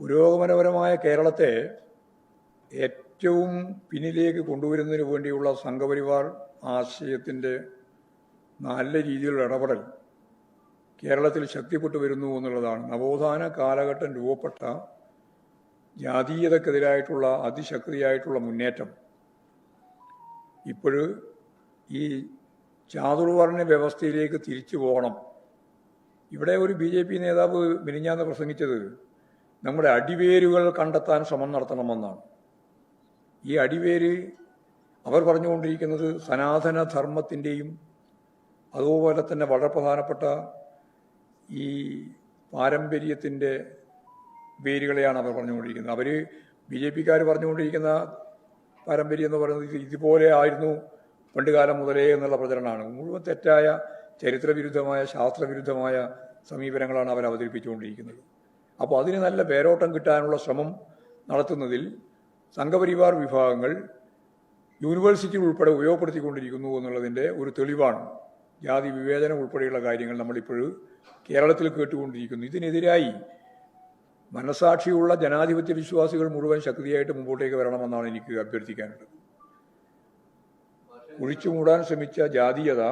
പുരോഗമനപരമായ കേരളത്തെ ഏറ്റവും പിന്നിലേക്ക് കൊണ്ടുവരുന്നതിന് വേണ്ടിയുള്ള സംഘപരിവാർ ആശയത്തിന്റെ നല്ല രീതിയിലുള്ള ഇടപെടൽ കേരളത്തിൽ ശക്തിപ്പെട്ടു വരുന്നു എന്നുള്ളതാണ്. നവോത്ഥാന കാലഘട്ടം രൂപപ്പെട്ട ജാതീയതക്കെതിരായിട്ടുള്ള അതിശക്തിയായിട്ടുള്ള മുന്നേറ്റം. ഇപ്പോഴ് ഈ ചാതുർവർണ വ്യവസ്ഥയിലേക്ക് തിരിച്ചു പോകണം. ഇവിടെ ഒരു ബി ജെ പി നേതാവ് മിനിഞ്ഞാന്ന് പ്രസംഗിച്ചത് നമ്മുടെ അടിവേരുകൾ കണ്ടെത്താൻ ശ്രമം നടത്തണമെന്നാണ്. ഈ അടിവേര് അവർ പറഞ്ഞുകൊണ്ടിരിക്കുന്നത് സനാതന ധർമ്മത്തിന്റെയും അതുപോലെ തന്നെ വളരെ പ്രധാനപ്പെട്ട ഈ പാരമ്പര്യത്തിന്റെ വേരുകളെയാണ് അവർ പറഞ്ഞുകൊണ്ടിരിക്കുന്നത്. അവർ ബി ജെ പിക്കാർ പറഞ്ഞുകൊണ്ടിരിക്കുന്ന പാരമ്പര്യം എന്ന് പറയുന്നത് ഇതുപോലെ ആയിരുന്നു പണ്ടുകാലം മുതലേ എന്നുള്ള പ്രചരണമാണ്. മുഴുവൻ തെറ്റായ ചരിത്രവിരുദ്ധമായ ശാസ്ത്രവിരുദ്ധമായ സമീപനങ്ങളാണ് അവർ അവതരിപ്പിച്ചുകൊണ്ടിരിക്കുന്നത്. അപ്പോൾ അതിന് നല്ല പേരോട്ടം കിട്ടാനുള്ള ശ്രമം നടത്തുന്നതിൽ സംഘപരിവാർ വിഭാഗങ്ങൾ യൂണിവേഴ്സിറ്റി ഉൾപ്പെടെ ഉപയോഗപ്പെടുത്തിക്കൊണ്ടിരിക്കുന്നു എന്നുള്ളതിന്റെ ഒരു തെളിവാണ്. ജാതി വിവേചനം ഉൾപ്പെടെയുള്ള കാര്യങ്ങൾ നമ്മളിപ്പോഴും കേരളത്തിൽ കേട്ടുകൊണ്ടിരിക്കുന്നു. ഇതിനെതിരായി മനസാക്ഷിയുള്ള ജനാധിപത്യ വിശ്വാസികൾ മുഴുവൻ ശക്തിയായിട്ട് മുമ്പോട്ടേക്ക് വരണമെന്നാണ് എനിക്ക് അഭ്യർത്ഥിക്കാനുള്ളത്. ഒഴിച്ചു മൂടാൻ ശ്രമിച്ച ജാതീയത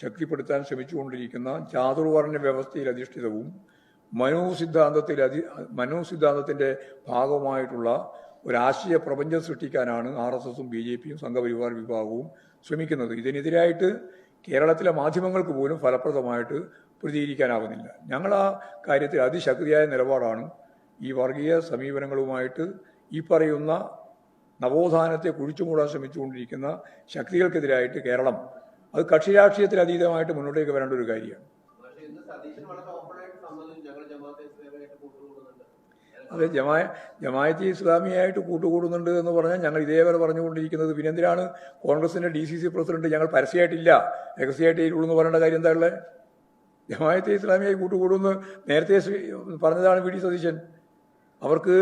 ശക്തിപ്പെടുത്താൻ ശ്രമിച്ചുകൊണ്ടിരിക്കുന്ന ചാതുർവർണ വ്യവസ്ഥയിൽ അധിഷ്ഠിതവും മനോസിദ്ധാന്തത്തിൽ അധി മനോസിദ്ധാന്തത്തിന്റെ ഭാഗമായിട്ടുള്ള ഒരാശയ പ്രപഞ്ചം സൃഷ്ടിക്കാനാണ് ആർ എസ് എസും ബി ജെ പിയും സംഘപരിവാർ വിഭാഗവും ശ്രമിക്കുന്നത്. ഇതിനെതിരായിട്ട് കേരളത്തിലെ മാധ്യമങ്ങൾക്ക് പോലും ഫലപ്രദമായിട്ട് പ്രതികരിക്കാനാവുന്നില്ല. ഞങ്ങൾ ആ കാര്യത്തിൽ അതിശക്തിയായ നിലപാടാണ്. ഈ വർഗീയ സമീപനങ്ങളുമായിട്ട് ഈ പറയുന്ന നവോത്ഥാനത്തെ കുഴിച്ചുമൂടാൻ ശ്രമിച്ചുകൊണ്ടിരിക്കുന്ന ശക്തികൾക്കെതിരായിട്ട് കേരളം അത് കക്ഷി രാഷ്ട്രീയത്തിൽ അതീതമായിട്ട് മുന്നോട്ടേക്ക് വരേണ്ട ഒരു കാര്യമാണ്. അത് ജമായ ജമായത്തി ഇസ്ലാമിയായിട്ട് കൂട്ടുകൂടുന്നുണ്ട് എന്ന് പറഞ്ഞാൽ ഞങ്ങൾ ഇതേവരെ പറഞ്ഞുകൊണ്ടിരിക്കുന്നത് പിന്നെ എന്തിനാണ് കോൺഗ്രസിന്റെ ഡി സി സി പ്രസിഡന്റ് ഞങ്ങൾ പരസ്യമായിട്ടില്ല? രഹസ്യമായിട്ട് ഉള്ളൂ എന്ന് പറയേണ്ട കാര്യം എന്താ ഉള്ളത് ജമായത്തെ ഇസ്ലാമിയായി കൂട്ടുകൂടുമെന്ന് നേരത്തെ പറഞ്ഞതാണ് വി ഡി സതീശൻ. അവർക്ക്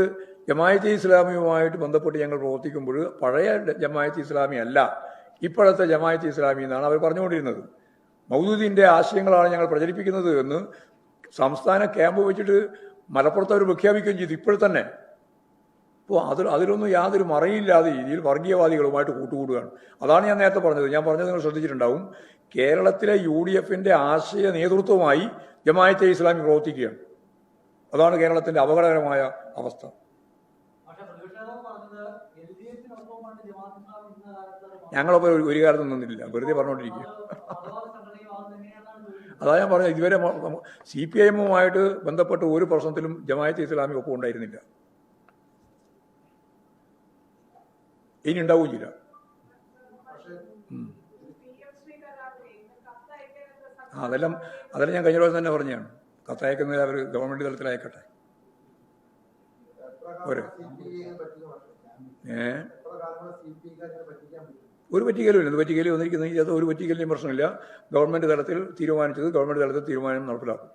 ജമായത്തെ ഇസ്ലാമിയുമായിട്ട് ബന്ധപ്പെട്ട് ഞങ്ങൾ പ്രവർത്തിക്കുമ്പോൾ പഴയ ജമായത്ത് ഇസ്ലാമി അല്ല. ഇപ്പോഴത്തെ ജമായത്ത് ഇസ്ലാമി എന്നാണ് അവർ പറഞ്ഞുകൊണ്ടിരുന്നത്. മൗദൂദിന്റെ ആശയങ്ങളാണ് ഞങ്ങൾ പ്രചരിപ്പിക്കുന്നത് എന്ന് സംസ്ഥാന ക്യാമ്പ് വെച്ചിട്ട് മലപ്പുറത്ത് അവർ പ്രഖ്യാപിക്കുകയും ചെയ്തു ഇപ്പോൾ തന്നെ. അപ്പോൾ അതിൽ അതിലൊന്നും യാതൊരു മറയില്ലാതെ രീതിയിൽ വർഗീയവാദികളുമായിട്ട് കൂട്ടുകൂടുകയാണ്. അതാണ് ഞാൻ നേരത്തെ പറഞ്ഞത്. ഞാൻ പറഞ്ഞത് നിങ്ങൾ ശ്രദ്ധിച്ചിട്ടുണ്ടാവും. കേരളത്തിലെ യു ഡി എഫിന്റെ ആശയ നേതൃത്വമായി ജമായത്തെ ഇസ്ലാമി പ്രവർത്തിക്കുകയാണ്. അതാണ് കേരളത്തിന്റെ അപകടകരമായ അവസ്ഥ. ഞങ്ങളപ്പോൾ ഒരു- കാര്യത്തിൽ കാലത്തും നിന്നില്ല വെറുതെ പറഞ്ഞുകൊണ്ടിരിക്കുക അതാ ഞാൻ പറഞ്ഞത്. ഇതുവരെ സി പി ഐ എമ്മുമായിട്ട് ബന്ധപ്പെട്ട് ഒരു പ്രശ്നത്തിലും ജമായത്ത് ഇസ്ലാമി ഒപ്പം ഉണ്ടായിരുന്നില്ല. ഇനി ഉണ്ടാവുകയും ചെയ്യില്ല. ഉം. ആ, അതെല്ലാം അതെല്ലാം ഞാൻ കഴിഞ്ഞ പ്രാവശ്യം തന്നെ പറഞ്ഞതാണ്. കത്തയക്കുന്നത് അവർ ഗവൺമെന്റ് തലത്തിൽ അയക്കട്ടെ ഒരു ഏ? ഒരു പറ്റിക്കലും ഇല്ല. പറ്റിക്കലും വന്നിരിക്കുന്നെങ്കിൽ ഇതിനകത്ത് ഒരു പറ്റിക്കലിനും പ്രശ്നമില്ല. ഗവൺമെന്റ് തലത്തിൽ തീരുമാനിച്ചത് ഗവൺമെന്റ് തലത്തിൽ തീരുമാനം നടപ്പിലാക്കും.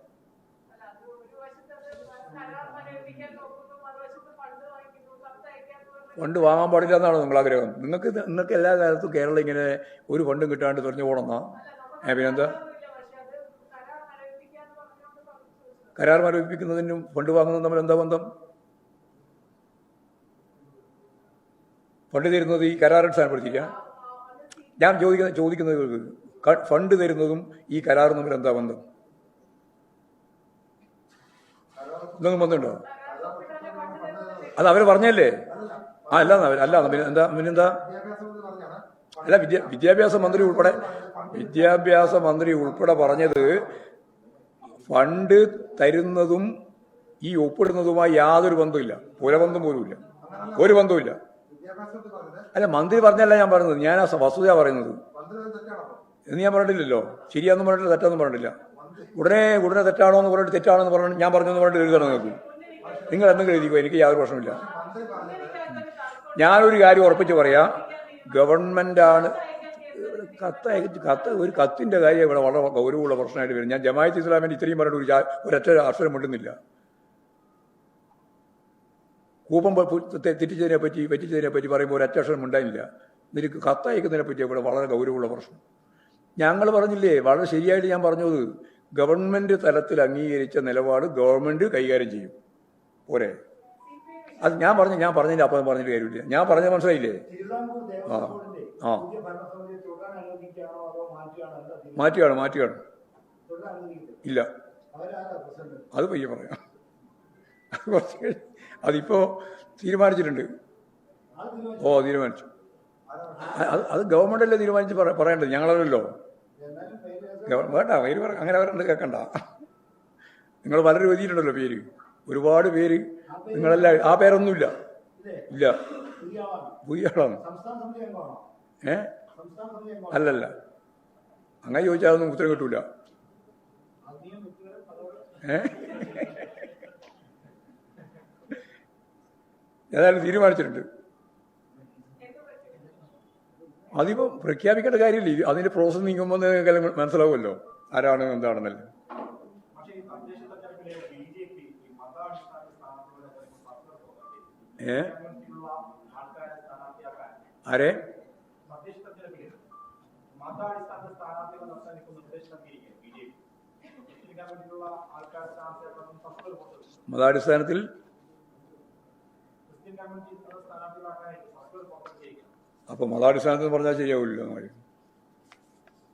ഫണ്ട് വാങ്ങാൻ പാടില്ല എന്നാണ് നിങ്ങൾ ആഗ്രഹം. നിങ്ങൾക്ക് നിങ്ങൾക്ക് എല്ലാ കാലത്തും കേരളം ഇങ്ങനെ ഒരു ഫണ്ടും കിട്ടാണ്ട് തെരഞ്ഞു പോകണമെന്നാ? ഏ പിന്നെന്താ കരാർ മരവിപ്പിക്കുന്നതിനും ഫണ്ട് വാങ്ങുന്നതും തമ്മിൽ എന്താ ബന്ധം? ഫണ്ട് തരുന്നത് ഈ കരാർ അടിസ്ഥാനപ്പെടുത്തിയിരിക്കുക ഞാൻ ചോദിക്കുന്ന ചോദിക്കുന്നത് ഫണ്ട് തരുന്നതും ഈ കരാറും തമ്മിൽ എന്താ ബന്ധം? എന്തെങ്കിലും ബന്ധമുണ്ടോ? അത് അവർ പറഞ്ഞല്ലേ? ആ അല്ല അല്ല എന്താ പിന്നെന്താ അല്ല വിദ്യ വിദ്യാഭ്യാസ മന്ത്രി ഉൾപ്പെടെ വിദ്യാഭ്യാസ മന്ത്രി ഉൾപ്പെടെ പറഞ്ഞത് ഫണ്ട് തരുന്നതും ഈ ഒപ്പിടുന്നതുമായി യാതൊരു ബന്ധമില്ല പുലബന്ധം പോലുമില്ല. ഒരു ബന്ധവുമില്ല. അല്ല മന്ത്രി പറഞ്ഞല്ല ഞാൻ പറയുന്നത്. ഞാൻ ആ വസ്തുത പറയുന്നത്. എന്ന് ഞാൻ പറഞ്ഞിട്ടില്ലല്ലോ. ശരിയാന്ന് പറഞ്ഞിട്ടില്ല തെറ്റാന്ന് പറഞ്ഞിട്ടില്ല. ഉടനെ ഉടനെ തെറ്റാണോ എന്ന് പറഞ്ഞിട്ട് തെറ്റാണോ എന്ന് പറഞ്ഞു ഞാൻ പറഞ്ഞെന്ന് പറഞ്ഞിട്ട് എഴുതണം നിങ്ങൾക്ക്. നിങ്ങൾ എന്തെങ്കിലും എഴുതിക്കോ എനിക്ക് യാതൊരു പ്രശ്നമില്ല ഞാനൊരു കാര്യം ഉറപ്പിച്ച് പറയാം. ഗവൺമെന്റാണ് കത്ത് കത്ത് ഒരു കത്തിന്റെ കാര്യം ഇവിടെ വളരെ ഗൗരവമുള്ള പ്രശ്നമായിട്ട് വരും ഞാൻ ജമായത്ത് ഇസ്ലാമിന് ഇത്രയും പറഞ്ഞിട്ട് ഒരു ഒരൊറ്റ അക്ഷരം മിണ്ടുന്നില്ല കൂപ്പം തെറ്റിച്ചതിനെ പറ്റി പറ്റിച്ചതിനെ പറ്റി പറയുമ്പോൾ ഒരു അക്ഷരം ഉണ്ടായില്ല. നിനക്ക് കത്തയക്കുന്നതിനെ പറ്റി ഇവിടെ വളരെ ഗൗരവമുള്ള പ്രശ്നം. ഞങ്ങൾ പറഞ്ഞില്ലേ വളരെ ശരിയായിട്ട് ഞാൻ പറഞ്ഞത് ഗവൺമെന്റ് തലത്തിൽ അംഗീകരിച്ച നിലപാട് ഗവൺമെന്റ് കൈകാര്യം ചെയ്യും. പോരെ? അത് ഞാൻ പറഞ്ഞു ഞാൻ പറഞ്ഞില്ല അപ്പം പറഞ്ഞിട്ട് കാര്യമില്ല. ഞാൻ പറഞ്ഞ മനസ്സിലായില്ലേ? ആ. ആ. മാറ്റുകയാണോ? മാറ്റുകയാണ് ഇല്ല. അത് പയ്യെ പറയാം. അതിപ്പോ തീരുമാനിച്ചിട്ടുണ്ട്. ഓ തീരുമാനിച്ചു. അത് അത് ഗവൺമെന്റല്ലേ തീരുമാനിച്ച് പറ- പറയേണ്ടത്? പേര് വേണ്ട പേര് പറ അങ്ങനെ അവരുണ്ട് കേൾക്കണ്ട നിങ്ങൾ പലരും എഴുതിയിട്ടുണ്ടല്ലോ പേര്. ഒരുപാട് പേര് നിങ്ങളെല്ലാം ആ പേരൊന്നുമില്ല. ഇല്ലേ. പുതിയ ആളാണ് ഏ? അല്ലല്ല. അങ്ങനെ ചോദിച്ചാൽ അതൊന്നും ഉത്തരം കിട്ടൂല. ഏ? ഏതായാലും തീരുമാനിച്ചിട്ടുണ്ട്. അതിപ്പോ പ്രഖ്യാപിക്കേണ്ട കാര്യമില്ല. അതിന്റെ പ്രോസസ് നീങ്ങുമ്പോൾ നിങ്ങൾക്ക് മനസ്സിലാവുമല്ലോ ആരാണ് എന്താണെന്നല്ലേ. ഏ? ആരെ? മതാടിസ്ഥാനത്തിൽ അപ്പൊ മതാടിസ്ഥാനത്തിൽ പറഞ്ഞാൽ ശരിയാവില്ലല്ലോ കാര്യം.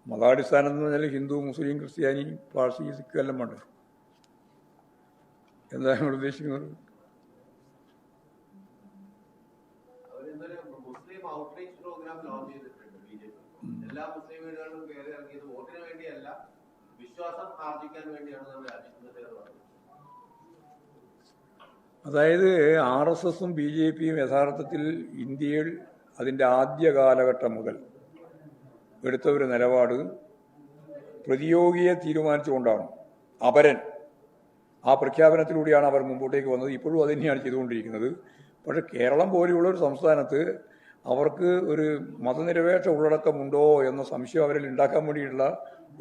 മതാടിസ്ഥാനം എന്ന് പറഞ്ഞാൽ ഹിന്ദു മുസ്ലിം ക്രിസ്ത്യാനി പാഴ്സി സിഖ് എല്ലാം വേണ്ട? എന്താ നിങ്ങൾ ഉദ്ദേശിക്കുന്നത്? എല്ലാ മുസ്ലിം വീടുകളിലും കയറി ഇറങ്ങിയത് വോട്ടിന് വേണ്ടിയല്ല വിശ്വാസം ആർജിക്കാൻ വേണ്ടിയാണ് നമ്മൾ രാജ്യത്തിന്റെ അതായത് ആർ എസ് എസും ബി ജെ പിയും യഥാർത്ഥത്തിൽ ഇന്ത്യയിൽ അതിന്റെ ആദ്യ കാലഘട്ടം മുതൽ എടുത്ത ഒരു നിലപാട് പ്രതിയോഗിയെ തീരുമാനിച്ചുകൊണ്ടാണ്. അപരൻ. ആ പ്രഖ്യാപനത്തിലൂടെയാണ് അവർ മുമ്പോട്ടേക്ക് വന്നത്. ഇപ്പോഴും അത് തന്നെയാണ് ചെയ്തുകൊണ്ടിരിക്കുന്നത്. പക്ഷെ കേരളം പോലെയുള്ള ഒരു സംസ്ഥാനത്ത് അവർക്ക് ഒരു മതനിരപേക്ഷ ഉള്ളടക്കമുണ്ടോ എന്ന സംശയം അവരിൽ ഉണ്ടാക്കാൻ വേണ്ടിയിട്ടുള്ള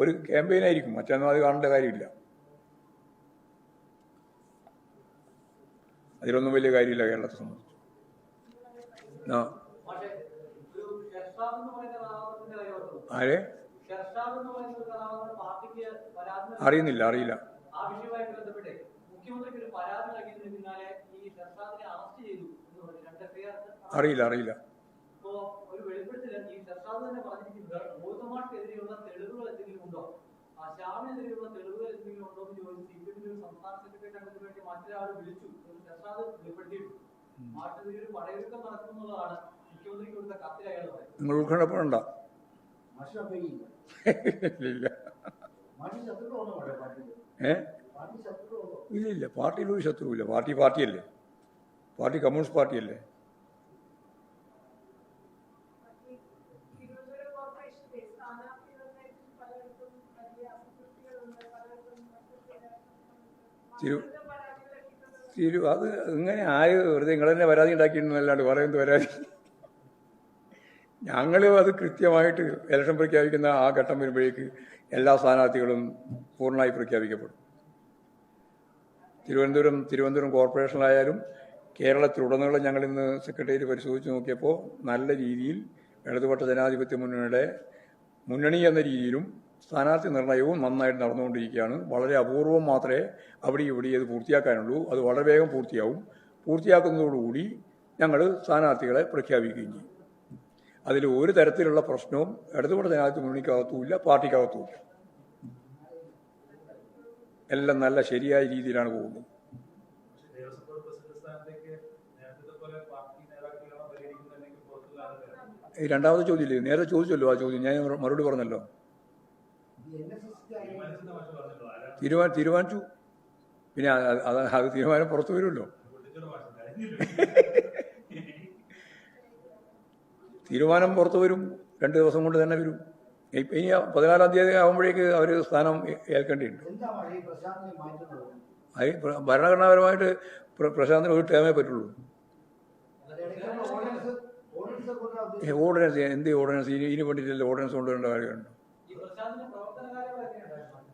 ഒരു ക്യാമ്പയിനായിരിക്കും. മറ്റൊന്നും അത് കാണേണ്ട കാര്യമില്ല. അതിലൊന്നും വലിയ കാര്യമില്ല കേരളത്തെ സംബന്ധിച്ച്. ആ. ആരെ? അറിയുന്നില്ല അറിയില്ല. ആ വിഷയവുമായിട്ട് നിങ്ങൾ ഉത്കണ്ഠപ്പെടണ്ട ഇല്ല ഇല്ല പാർട്ടിയിൽ ഒരു ശത്രുവില്ല. പാർട്ടി പാർട്ടിയല്ലേ? പാർട്ടി കമ്മ്യൂണിസ്റ്റ് പാർട്ടിയല്ലേ? തിരു തിരു അത് ഇങ്ങനെ ആര് വെറുതെ നിങ്ങൾ തന്നെ പരാതി ഉണ്ടാക്കിയിരുന്നല്ലാണ്ട് പറയുന്നത് പരാതി? ഞങ്ങൾ അത് കൃത്യമായിട്ട് ഇലക്ഷൻ പ്രഖ്യാപിക്കുന്ന ആ ഘട്ടം വരുമ്പോഴേക്ക് എല്ലാ സ്ഥാനാർത്ഥികളും പൂർണമായി പ്രഖ്യാപിക്കപ്പെടും. തിരുവനന്തപുരം തിരുവനന്തപുരം കോർപ്പറേഷനിലായാലും കേരളത്തിലുടനീളം ഞങ്ങൾ ഇന്ന് സെക്രട്ടേറിയറ്റ് പരിശോധിച്ച് നോക്കിയപ്പോൾ നല്ല രീതിയിൽ ഇടതുപക്ഷ ജനാധിപത്യ മുന്നണിയുടെ മുന്നണി എന്ന രീതിയിലും സ്ഥാനാർത്ഥി നിർണയവും നന്നായിട്ട് നടന്നുകൊണ്ടിരിക്കുകയാണ്. വളരെ അപൂർവം മാത്രമേ അവിടെ ഇവിടെ ഇത് പൂർത്തിയാക്കാനുള്ളൂ. അത് വളരെ വേഗം പൂർത്തിയാവും. പൂർത്തിയാക്കുന്നതോടുകൂടി ഞങ്ങൾ സ്ഥാനാർത്ഥികളെ പ്രഖ്യാപിക്കുകയും ചെയ്യും. അതിൽ ഒരു തരത്തിലുള്ള പ്രശ്നവും ഇടതുപക്ഷ ജനാധിപത്യ മുന്നണിക്കകത്തുമില്ല പാർട്ടിക്കകത്തുമില്ല. എല്ലാം നല്ല ശരിയായ രീതിയിലാണ് പോകുന്നത്. രണ്ടാമത്തെ ചോദ്യമില്ലേ നേരെ ചോദിച്ചല്ലോ ആ ചോദ്യം. ഞാൻ മറുപടി പറഞ്ഞല്ലോ ഈ എൻ എസ് എസ് തീരുമാനിച്ചെന്ന് മാഷ് പറഞ്ഞല്ലോ ആരാ തീരുമാനം തീരുമാനിച്ചു. പിന്നെ അത് അത് തീരുമാനം പുറത്തു വരുമല്ലോ. തീരുമാനം പുറത്തു വരും. രണ്ട് ദിവസം കൊണ്ട് തന്നെ വരും. ഇപ്പ- ഇനി പതിനാലാം തീയതി ആകുമ്പോഴേക്ക് അവർ സ്ഥാനം ഏൽക്കേണ്ടിയുണ്ട് അത് പ്ര- ഭരണഘടനാപരമായിട്ട് പ്രശാന്തിന് ഒരു ടേമേ പറ്റുള്ളൂ. ഓർഡിനൻസ് എന്ത് ഓർഡിനൻസ്? ഇനി ഇനി വേണ്ടിയിട്ടില്ല ഓർഡിനൻസ് കൊണ്ടുവരേണ്ട കാര്യമുണ്ട് ഈ പ്രശാന്തിന്റെ പ്രവർത്തന കാര്യങ്ങൾ എങ്ങനെയുണ്ടായിരുന്നു പ്രശ്നം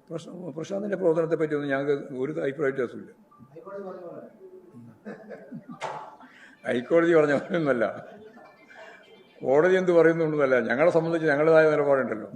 പ്രശാന്തിന്റെ പ്രവർത്തനത്തെ പറ്റിയൊന്നും ഞങ്ങൾക്ക് ഒരു അഭിപ്രായ വ്യത്യാസമില്ല ഹൈക്കോടതി പറഞ്ഞ പോലെ ഹൈക്കോടതി പറഞ്ഞ ഒന്നല്ല കോടതി എന്ത് പറയുന്നുണ്ടെന്നല്ല. ഞങ്ങളെ സംബന്ധിച്ച് ഞങ്ങളുടേതായ നിലപാടുണ്ടല്ലോ.